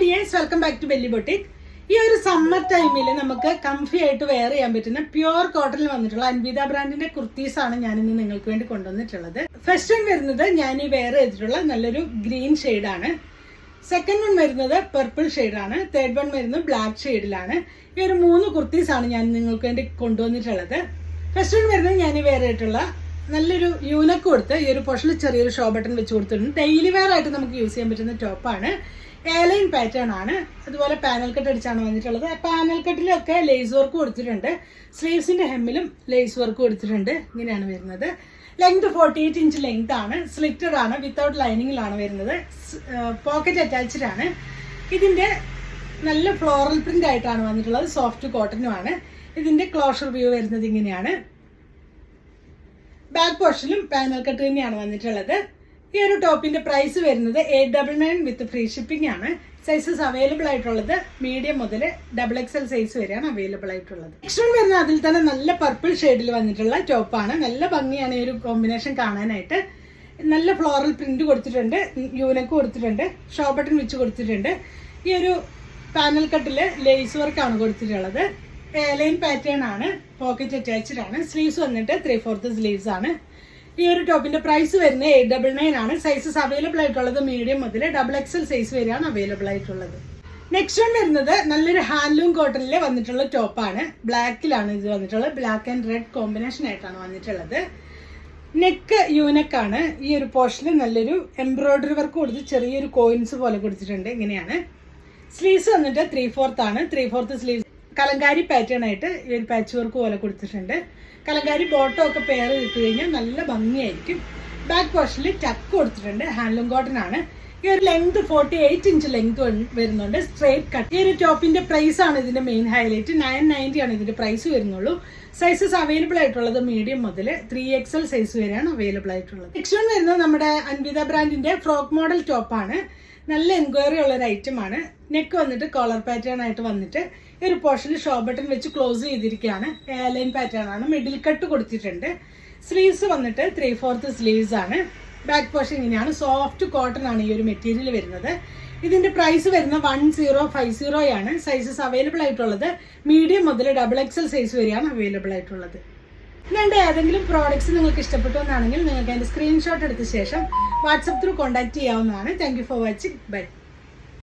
Dears welcome back to Belly Boutique. ഈ ഒരു summer ടൈമിൽ നമുക്ക് കംഫി ആയിട്ട് വെയർ ചെയ്യാൻ പറ്റുന്ന പ്യുവർ കോട്ടണിൽ വന്നിട്ടുള്ള അൻവിത ബ്രാൻഡിന്റെ കുർത്തീസ് ആണ് ഞാൻ ഇന്ന് നിങ്ങൾക്ക് വേണ്ടി കൊണ്ടുവന്നിട്ടുള്ളത്. ഫസ്റ്റ് വൺ വരുന്നത് ഞാൻ ഈ വെയർ ചെയ്തിട്ടുള്ള നല്ലൊരു ഗ്രീൻ ആണ്. സെക്കൻഡ് വൺ വരുന്നത് പെർപ്പിൾ ആണ്. തേർഡ് വൺ വരുന്നത് ബ്ലാക്ക് ഷെയ്ഡിലാണ് ഈ ഒരു മൂന്ന് കുർത്തീസ് ആണ് ഞാൻ നിങ്ങൾക്ക് വേണ്ടി കൊണ്ടുവന്നിട്ടുള്ളത്. ഫസ്റ്റ് വൺ വരുന്നത് ഞാൻ വെയർ ചെയ്തിട്ടുള്ള നല്ലൊരു യൂനക്ക് കൊടുത്ത് ഈ ഒരു പൊഷൽ ചെറിയൊരു ഷോ ബട്ടൺ വെച്ച് കൊടുത്തിട്ടുണ്ട്. ഡെയിലി വെയർ ആയിട്ട് നമുക്ക് യൂസ് ചെയ്യാൻ പറ്റുന്ന ടോപ്പാണ് എയർലൈൻ പാറ്റേൺ ആണ്. അതുപോലെ പാനൽ കട്ട് അടിച്ചാണ് വന്നിട്ടുള്ളത്. പാനൽ കട്ടിലൊക്കെ ലേസ് വർക്ക് കൊടുത്തിട്ടുണ്ട്. സ്ലീവ്സിന്റെ ഹെമ്മിലും ലേസ് വർക്ക് കൊടുത്തിട്ടുണ്ട്. ഇങ്ങനെയാണ് വരുന്നത്. Length forty eight inch length ആണ്. സ്ലിറ്റഡ് ആണ്. വിത്തൗട്ട് ലൈനിങ്ങിലാണ് വരുന്നത്. പോക്കറ്റ് അറ്റാച്ച്ഡ് ആണ്. ഇതിന്റെ നല്ല ഫ്ലോറൽ പ്രിന്റ് ആയിട്ടാണ് വന്നിട്ടുള്ളത്. സോഫ്റ്റ് കോട്ടനുമാണ് ഇതിന്റെ ക്ലോഷർ വ്യൂ വരുന്നത് ഇങ്ങനെയാണ്. ബാക്ക് പോർഷനും പാനൽ കട്ട് തന്നെയാണ് വന്നിട്ടുള്ളത്. ഈ ഒരു ടോപ്പിന്റെ പ്രൈസ് വരുന്നത് eight double nine with free shipping ആണ്. സൈസസ് അവൈലബിൾ ആയിട്ടുള്ളത്. മീഡിയം മുതൽ ഡബിൾ എക്സ് എൽ സൈസ് വരെയാണ് അവൈലബിൾ ആയിട്ടുള്ളത്. നെക്സ്റ്റ് വൺ വരുന്നത് അതിൽ തന്നെ നല്ല പർപ്പിൾ ഷെയ്ഡിൽ വന്നിട്ടുള്ള ടോപ്പാണ് നല്ല ഭംഗിയാണ് ഈ ഒരു കോമ്പിനേഷൻ കാണാനായിട്ട്. നല്ല ഫ്ലോറൽ പ്രിന്റ് കൊടുത്തിട്ടുണ്ട്. യൂനക്ക് കൊടുത്തിട്ടുണ്ട്. ഷോ ബട്ടൺ വെച്ച് കൊടുത്തിട്ടുണ്ട്. ഈ ഒരു പാനൽ കട്ടിൽ ലേസ് വർക്കാണ് കൊടുത്തിട്ടുള്ളത്. ലൈൻ പാറ്റേൺ ആണ് പോക്കറ്റ് അറ്റാച്ച്ഡ് ആണ്. സ്ലീവ്സ് വന്നിട്ട് ത്രീ ഫോർത്ത് സ്ലീവ്സ് ആണ്. ഈ ഒരു ടോപ്പിന്റെ പ്രൈസ് വരുന്നത് എയ്റ്റ് ഡബിൾ നയൻ ആണ്. സൈസസ് അവൈലബിൾ ആയിട്ടുള്ളത് മീഡിയം മുതൽ ഡബിൾ എക്സൽ സൈസ് വരെയാണ് അവൈലബിൾ ആയിട്ടുള്ളത്. നെക്സ്റ്റ് വൺ വരുന്നത് നല്ലൊരു ഹാൻഡ്ലൂം കോട്ടണിൽ വന്നിട്ടുള്ള ടോപ്പാണ് ബ്ലാക്കിലാണ് ഇത് വന്നിട്ടുള്ളത്. ബ്ലാക്ക് ആൻഡ് റെഡ് കോമ്പിനേഷൻ ആയിട്ടാണ് വന്നിട്ടുള്ളത്. നെക്ക് യൂനക്കാണ് ഈ ഒരു പോർഷനിൽ നല്ലൊരു എംബ്രോയ്ഡറി വർക്ക് കൊടുത്ത് ചെറിയൊരു കോയിൻസ് പോലെ കൊടുത്തിട്ടുണ്ട്. ഇങ്ങനെയാണ്. സ്ലീവ്സ് വന്നിട്ട് ത്രീ ഫോർത്ത് ആണ്. Three fourth sleeves Kalamkari pattern ആയിട്ട് ഈ ഒരു പാച്ച് വർക്ക് പോലെ കൊടുത്തിട്ടുണ്ട്. കലങ്കാരി ബോട്ടം ഒക്കെ പെയർ ഇട്ട് കഴിഞ്ഞാൽ നല്ല ഭംഗിയായിരിക്കും. ബാക്ക് പോർഷനിൽ ടക്ക് കൊടുത്തിട്ടുണ്ട്. ഹാൻഡ്ലൂം കോട്ടൺ ആണ്. ഈ ഒരു length forty eight inch length വരുന്നുണ്ട്. സ്ട്രേറ്റ് കട്ട് ഈ ഒരു ടോപ്പിന്റെ പ്രൈസ് ആണ് ഇതിന്റെ മെയിൻ ഹൈലൈറ്റ് നയൻ നയന്റി ആണ് ഇതിന്റെ പ്രൈസ് വരുന്നുള്ളൂ. സൈസസ് അവൈലബിൾ ആയിട്ടുള്ളത് മീഡിയം മുതൽ ത്രീ എക്സൽ സൈസ് വരെയാണ് അവൈലബിൾ ആയിട്ടുള്ളത്. നെക്സ്റ്റ് വൺ വരുന്നത് നമ്മുടെ അൻവിത ബ്രാൻഡിന്റെ ഫ്രോക്ക് മോഡൽ ടോപ്പാണ് നല്ല എൻക്വയറി ഉള്ള ഒരു ഐറ്റം ആണ്. നെക്ക് വന്നിട്ട് കോളർ പാറ്റേൺ ആയിട്ട് വന്നിട്ട് ഒരു പോർഷനിൽ ഷോ ബട്ടൺ വെച്ച് ക്ലോസ് ചെയ്തിരിക്കുകയാണ്. എയർലൈൻ പാറ്റേൺ ആണ്. മിഡിൽ കട്ട് കൊടുത്തിട്ടുണ്ട്. സ്ലീവ്സ് വന്നിട്ട് ത്രീ ഫോർത്ത് സ്ലീവ്സ് ആണ്. ബാക്ക് പോർഷൻ ഇങ്ങനെയാണ്. സോഫ്റ്റ് കോട്ടൺ ആണ് ഈ ഒരു മെറ്റീരിയൽ വരുന്നത്. ഇതിന്റെ പ്രൈസ് വരുന്ന വൺ സീറോ ഫൈവ് സീറോ ആണ് സൈസസ് അവൈലബിൾ ആയിട്ടുള്ളത്. മീഡിയം മുതൽ ഡബിൾ എക്സൽ സൈസ് വരെയാണ് അവൈലബിൾ ആയിട്ടുള്ളത്. ഇല്ലാണ്ട് ഏതെങ്കിലും പ്രോഡക്റ്റ്സ് നിങ്ങൾക്ക് ഇഷ്ടപ്പെട്ടു എന്നാണെങ്കിൽ നിങ്ങൾക്ക് അതിന്റെ സ്ക്രീൻഷോട്ട് എടുത്ത ശേഷം വാട്സപ്പ് ത്രൂ കോൺടാക്ട് ചെയ്യാവുന്നതാണ്. Thank you for watching bye